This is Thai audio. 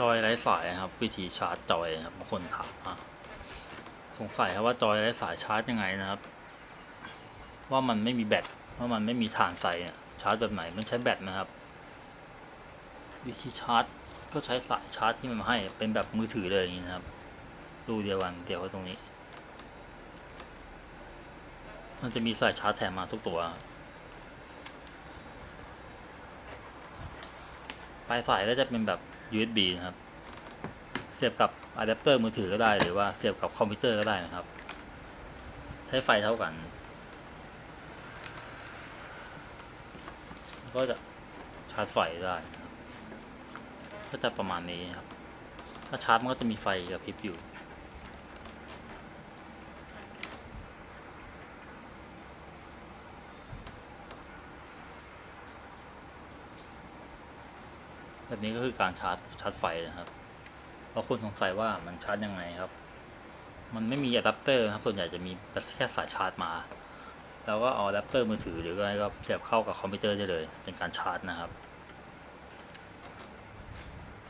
จอยไร้สายครับ วิธีชาร์จจอยครับบางคนถามมาสงสัยครับว่าจอยไร้สายชาร์จยังไงนะครับ ว่ามันไม่มีแบตว่ามันไม่มีฐานใส่เนี่ยชาร์จแบบไหนมันใช้แบตนะครับ วิธีชาร์จก็ใช้สายชาร์จที่มันมาให้เป็นแบบมือถือเลยอย่างนี้นะครับรูเดียวกันเดียวไว้ตรงนี้ มันจะมีสายชาร์จแถมมาทุกตัวปลายสายก็จะเป็นแบบ USB นะครับ เสียบกับอะแดปเตอร์มือถือก็ได้หรือว่าเสียบกับคอมพิวเตอร์ก็ได้นะครับ ใช้ไฟเท่ากัน ก็จะชาร์จไฟได้ ก็จะประมาณนี้ครับ ถ้าชาร์จมันก็จะมีไฟกระพริบอยู่ แบบนี้ก็คือการชาร์จชาร์จไฟนะครับเพราะคนสงสัยว่ามันชาร์จยังไงครับ มันไม่มีอะแดปเตอร์นะครับ ส่วนใหญ่จะมีแค่สายชาร์จมา แล้วก็เอาอะแดปเตอร์มือถือหรืออะไรก็เสียบเข้ากับคอมพิวเตอร์ได้เลย เป็นการชาร์จนะครับ